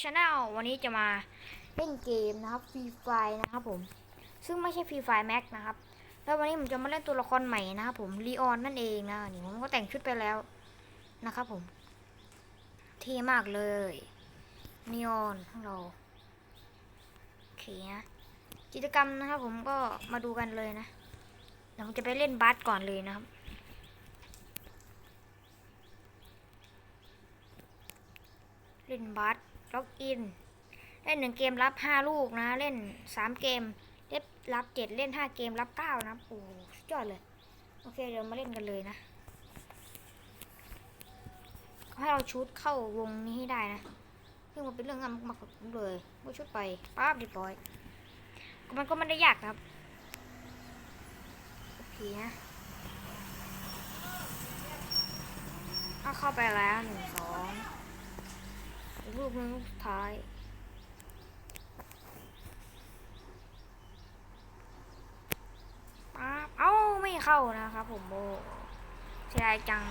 ชาแนลวันนี้จะมาเล่นเกมนะครับฟรีไฟนะครับผม ซึ่งไม่ใช่ฟรีไฟแม็กนะครับ แล้ววันนี้ผมจะมาเล่นตัวละครใหม่นะครับผมลีออนนั่นเองนะนี่ผมก็แต่งชุดไปแล้วนะครับผม เท่มากเลยนีออนของเราโอเคนะกิจกรรมนะครับผมก็มาดูกันเลยนะเดี๋ยวผมจะไปเล่นบาสก่อนเลยนะครับเล่นบัส ล็อกอิน เล่นหนึ่งเกมรับห้าลูกนะ เล่นสามเกมเล่นรับเจ็ดเล่นห้าเกมรับเก้านะโอ้ยอดเลย โอเคเดี๋ยวมาเล่นกันเลยนะให้เราชุดเข้าวงนี้ให้ได้นะซึ่งมันเป็นเรื่องงานมากๆของผมเลยว่าชุดไปปั๊บเรียบร้อยมันก็ไม่ได้ยากครับโอเคนะเอาเข้าไปแล้วหนึ่งสอง รูปหนึงสุดท้าย ป๊าเอ้าไม่เข้านะครับผมโบเสียดายจัง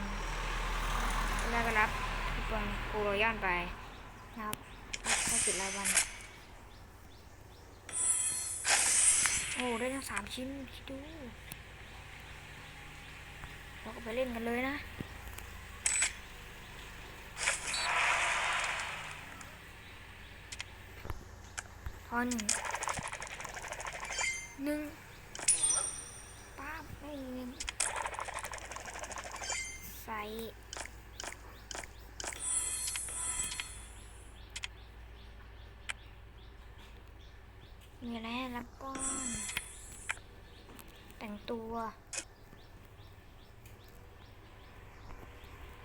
แล้วก็รับคูปองกโรย่อนไปนะครับได้สิทธิ์รายวัน โอ้ได้ทั้งสามชิ้นคิดดูเราก็ไปเล่นกันเลยนะ พอหนึ่งหนึ่งป้าไม่หนึ่งใส่มีอะไรให้รับก้อน แต่งตัว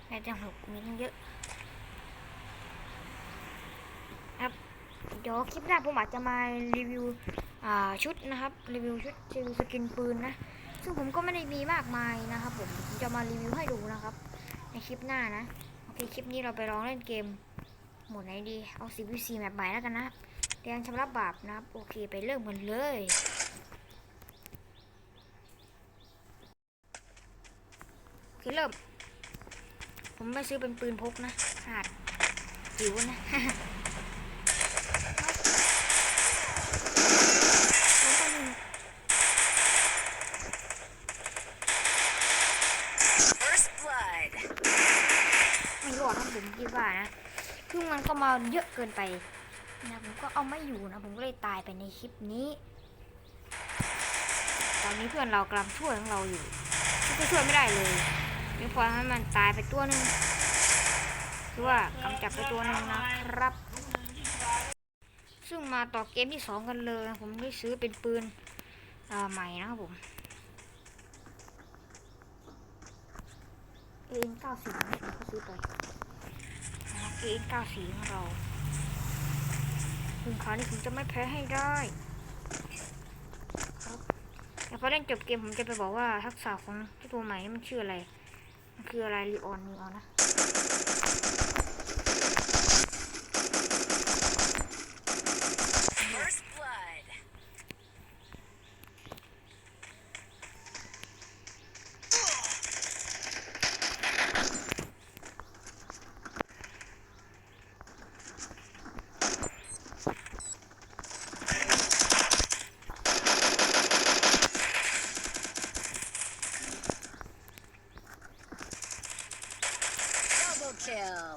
ในจังหกมีตั้งเยอะ ครับ เดี๋ยวคลิปหน้าผมอาจจะมารีวิวชุดนะครับ รีวิวชุดรีวิวสกินปืนนะ ซึ่งผมก็ไม่ได้มีมากมายนะครับผมจะมารีวิวให้ดูนะครับ ในคลิปหน้านะ โอเคคลิปนี้เราไปลองเล่นเกม หมดไหนดี เอา CVC แบบใหม่แล้วกันนะแดงชำระบาปนะครับ โอเคไปเริ่มกันเลยโอเคเริ่ม ผมไม่ซื้อเป็นปืนพกนะขาดจิ๋วนะ ผมก็มี First blood. ไม่รอดนะผมคิดว่านะซึ่ง มันก็มาเยอะเกินไปนะผมก็เอาไม่อยู่นะผมก็เลยตายไปในคลิปนี้ ตอนนี้เพื่อนเรากำลังช่วยของเราอยู่ก็ช่วยไม่ได้เลยเดี๋ยวปล่อให้มันตายไปตัวหนึ่งคือว่ากำจัดไปตัวหนึ่งนะครับ ซึ่งมาต่อเกมที่สองกันเลยผมได้ซื้อเป็นปืนใหม่นะครับผมเอ็นเก้าสิบนะผมก็ซื้อไป เอ็นเก้าสีของเราถึงคราวนี้ผมจะไม่แพ้ให้ได้ครับแต่พอเล่นจบเกมผมจะไปบอกว่าทักษะของที่ตัวใหม่มันชื่ออะไร มันคืออะไรรีออนนีออนนะ First blood. ดับเบิลคิล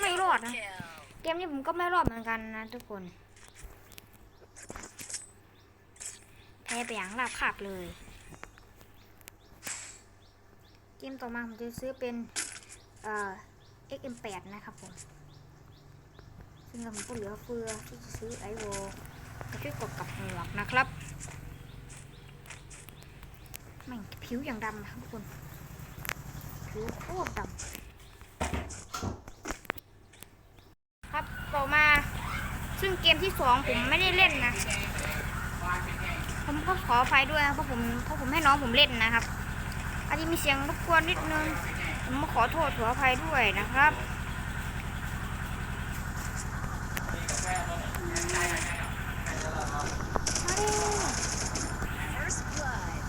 ไม่รอดนะ คิล เก มนี้ผมก็ไม่รอดเหมือนกันนะทุกคน แพ้ไปอย่างราบคาบเลย เกมต่อมาผมจะซื้อเป็นเอ่อ XM8 นะครับผม ซึ่งผมก็เหลือเฟือที่จะซื้อไอโวมาช่วยกดกับหมวกนะครับแม่งผิวอย่างดำนะทุกคนผิวโคตรดำ ครับต่อมาซึ่งเกม ที่สองผมไม่ได้เล่นนะ ผมก็ขออภัยด้วยนะเพราะผมเพราะผมให้น้องผมเล่นนะครับ อาจจะมีเสียงรบกวนนิดนึง ผมขอโทษขออภัยด้วยนะครับมาเร็ว First blood.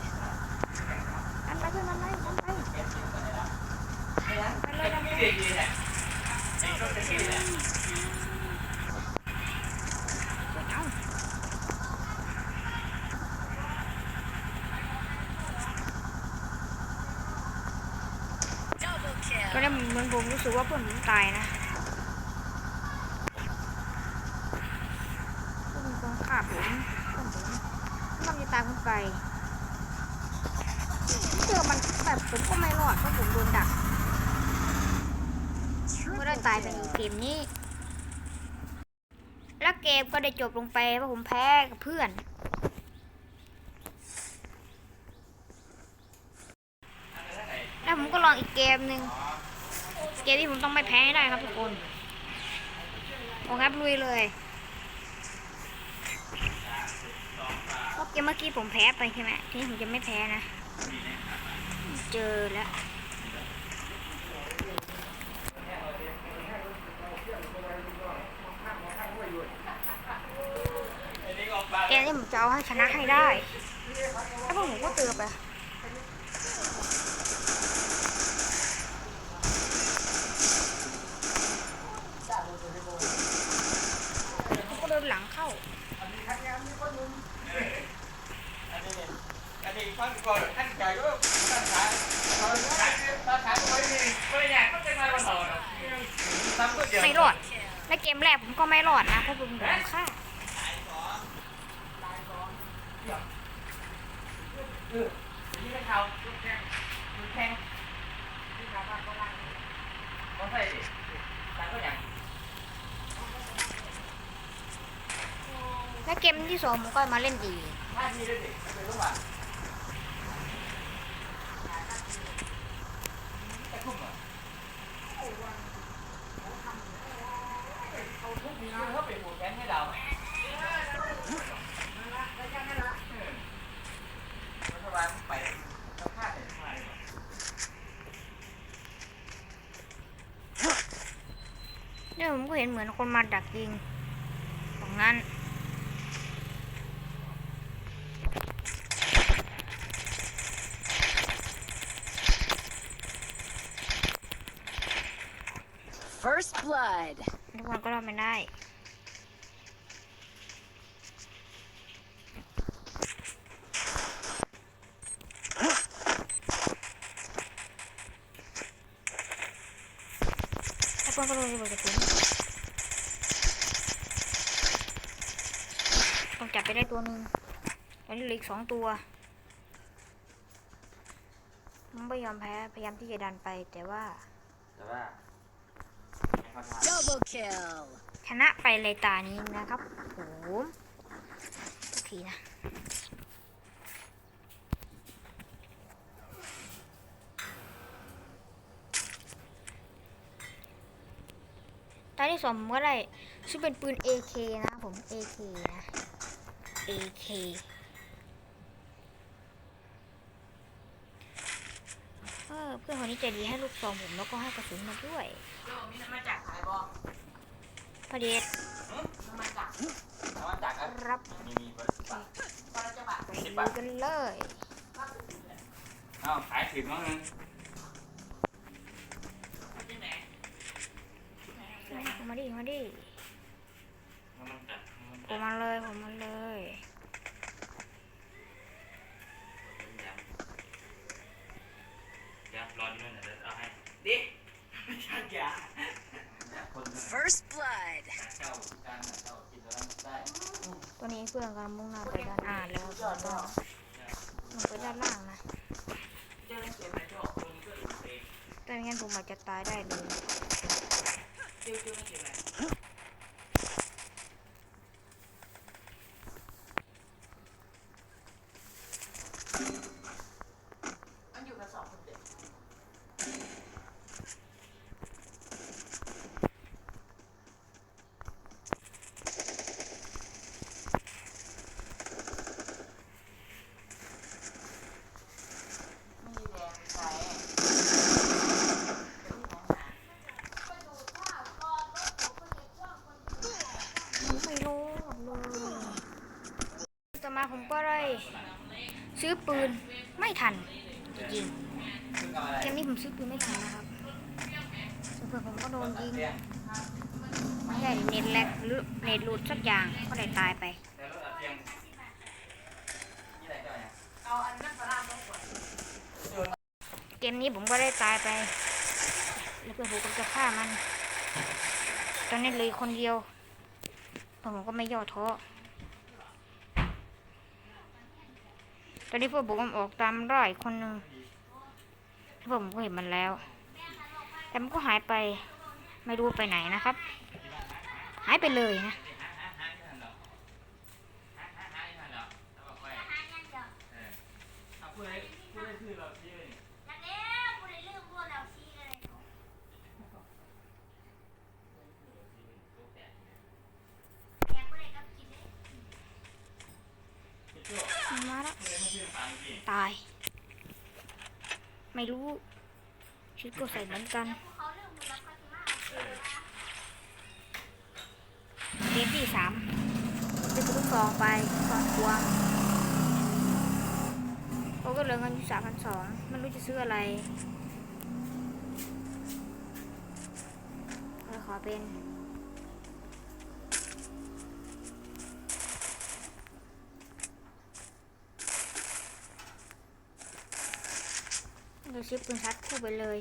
อันไปเพื่อนมันไปอันไป เด็กดีเนี่ยไอ้รถจะดีเนี่ย เอ้า Double ตอน kill. นี้เหมือนผมรู้สึกว่าเพื่อนผมตายนะเพื่อนผมฆ่าผมเพื่อนผมต้องจะตายผมไปเจอมันแบบผมก็ไม่รอดเพราะผมโดนดักก็ได้ตายไปในเกมนี้ แล้วเกมก็ได้จบลงไปเพราะผมแพ้กับเพื่อนแล้วผมก็ลองอีกเกมหนึ่ง เกมที่ผมต้องไม่แพ้ให้ได้ครับทุกคน โอเคครับลุยเลยเพราะเกมเมื่อกี้ผมแพ้ไปใช่ไหมทีนี้ผมจะไม่แพ้นะ เจอแล้วเกมนี้ผมจะเอาให้ชนะให้ได้ แล้วพวกผมก็เตือไป ผมก็เดิ นหลังเข้า อันนี้ท่านยังมีคนนึงอันนี้ฟังก่อนท่านใจก็ท่านขายท่านขายท่านขาไม่มีไม่อยากก็จะมาวันต่อทำก็ไม่รอดในเกมแรกผมก็ไม่รอดนะเพราะผมโดนฆ่า นี่ไม่เขาลูกแข้งลูกแข้งที่ขาบ้านก็ล่างก็ใส่ดิตังก็อย่าง ในเก มที่สองผมก็มาเล่นอีกท่านี้ด้วยดิไม่เป็นรู้ว่าแต่คุ้มเหรอเขาทุกมีเขาเป็นหมูแกนให้เรารัฐบาลไปต้องฆ่าแต่ทำไมเนี่ยผมก็เห็นเหมือนคนมาดักยิงงั้น First blood. ทุกคนก็รอดไม่ได้ไอ้พวกก็โดนระเบิดกระสุนต้องจับไปได้ตัวหนึ่งตอนนี้เหลืออีกสองตัวผมไม่ยอมแพ้ พยายามที่จะดันไปแต่ว่า แต่ว่าให้เขาท Double kill. ชนะไปเลยตานี้นะครับผมโอเคนะตาที่สองผมก็ได้ชื่อเป็นปืน AK นะครับผม AK นะ AK เออเพื่อนคนนี้ใจดีให้ลูกซองผมแล้วก็ให้กระสุนมาด้วยำมีน้ำมันจากขายบ่พอดีน้ำมันจากน้ำมันจากอะรับมีมีเบอร์สิบบาทไปดูกันเลยเอ้าขายถึงมั้งนึงผมมาดิมาดิน้ำมันจากน้ำมันผจากมมาเลยผมมาเลย เดี๋ยวรอนิดนึงเดี๋ยวเอาให้ดิไม่ใช่ยาคน First blood. เจ้าการเจ้ากินแล้วได้ตัวนี้เพื่อนกำลังมุ่งหน้าไปด้านอ่านแล้วผมก็ลงไปด้านล่างนะ เจ้าเกมไหนที่ออกตัวนี้ก็อื่นเองแต่ไม่งั้นผมอาจจะตายได้เลย เจ้าเจ้าไม่เกมไหนมันอยู่กันสองคนเด็ก มีแดงใช้ ผมไม่รู้เลยต่อมาผมก็ได้ ซื้อปืนไม่ทันจริงเกมนี้ผมซื้อปืนไม่ทันนะครับเพื่อนผมก็โดนยิงไม่ใช่เน็ตแลกหรือเน็ตหลุดสักอย่างก็เลยตายไปแต่รถอัดเตียไปลาร้าลงก่อนเกมนี้ผมก็ได้ตายไปแล้วเพื่อนผมก็จะฆ่ามัน ตอนนี้เลยคนเดียวผมก็ไม่ย่อท้อ ตอนนี้พวกผมก็ออกตามร่อยคนหนึ่งพื่ผมก็เห็นมันแล้ว แต่มันก็หายไป ไม่รู้ไปไหนนะครับ หายไปเลยนะ เอาพูดให้พูดให้ชื่อเราชื่อนี่ มันมาแล้วพูดให้มันชื่อตามจริงตาย ไม่รู้ชุดก็ใส่เหมือนกันเกมที่สามเป็นลูกซองไปสองควงเขาก็เหลือเงินอยู่สามพันสองไม่รู้จะซื้ออะไรก็เลยขอเป็น เราชิปปืนชัดคู่ไปเลย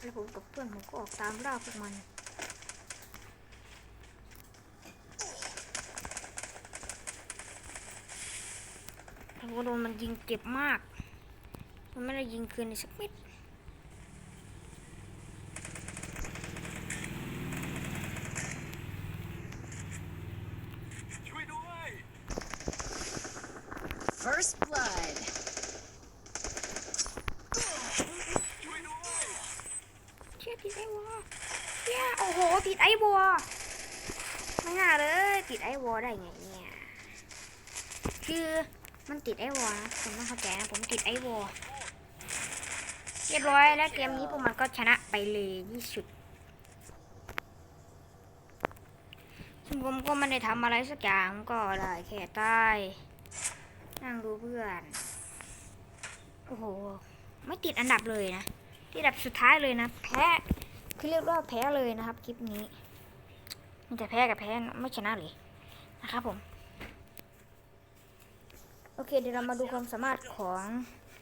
แล้วผมกับเพื่อนผมก็ออกตามล่าพวกมันผมก็โดนมันยิงเจ็บมาก มันไม่ได้ยิงคืนเลยสักเม็ด First blood. เชี่ยติดไอวอลเชี่ยโอ้โห ติดไอวอลไม่น่าเลย ติดไอวอลได้ไงเนี่ย คือมันติดไอวอลนะผมต้องเข้าใจนะผมติดไอวอลเรียบร้อยแล้วเกมนี้พวกมันก็ชนะไปเลยที่สุดซึ่งผมก็ไม่ได้ทำอะไรสักอย่างก็ได้แค่ใต้นั่งดูเพื่อน โอ้โห ไม่ติดอันดับเลยนะ ที่อันดับสุดท้ายเลยนะ แพ้ คือเรียกว่าแพ้เลยนะครับคลิปนี้ มีแต่แพ้กับแพ้ไม่ชนะเลยนะครับผม โอเค เดี๋ยวเรามาดูความสามารถของ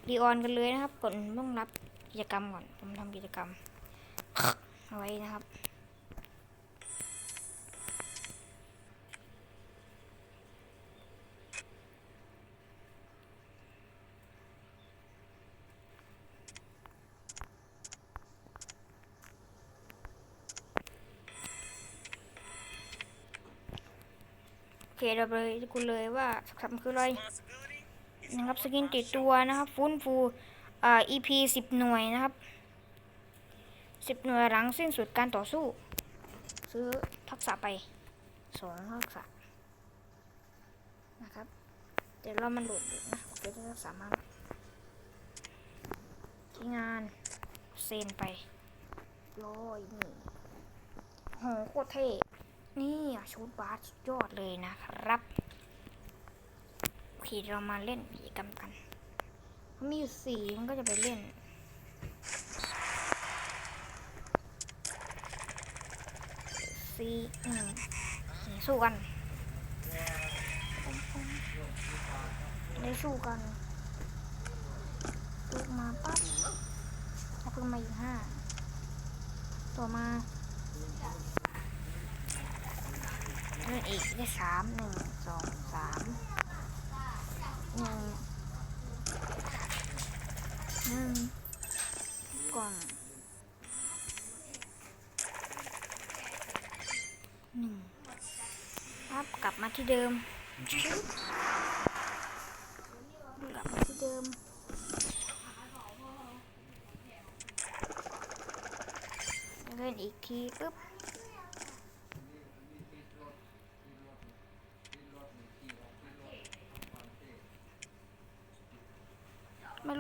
ดีออนกันเลยนะครับก่อนต้องรับกิจกรรมก่อน ผมทำกิจกรรมเอาไว้นะครับ เคเราไปดูเลยว่าสำคัญคืออะไรนะครับสกินติดตัวนะครับฟื้นฟูอ่า EP สิบหน่วยนะครับสิบหน่วยหลังสิ้นสุดการต่อสู้ ซื้อทักษะไปสองทักษะนะครับ เดี๋ยวเรามันหลดดูนะโอเคได้ทักษะมาที่งานเซนไปร้อยนี่โหโคตรเท่ นี่อะชุดบาสสุดยอดเลยนะครับ โอเคเรามาเล่นกิจกรรมกันมันมีอยู่สี่มันก็จะไปเล่นสี่หนึ่งสู้กันได้สู้กันลูกมาปั๊บแล้วเพิ่งมาอีกห้าต่อมา เล่ นอีกได้สามหนึ่งสองสามหนึ่งหนึ่งกล่องหนึ่งครับกลับมาที่เดิมกลับมาที่เดิมเล่นอีกทีปุ๊บ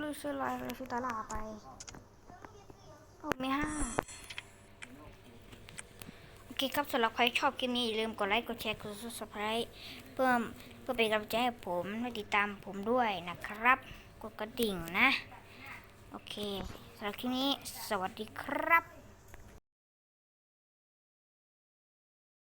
ไม่รู้ซื้ออยไรเลยซื้อตลาดไปโอ้ไม่ห้าโอเคครับสำหรับใครชอบคลิปนี้อย่าลืมกดไลค์กดแชร์กดซับสไครต์เพิ่มเพื่อเป็นกำลังใจให้ผมและติดตามผมด้วยนะครับ กดกระดิ่งนะ โอเคสำหรับคลิปนี้ สวัสดีครับ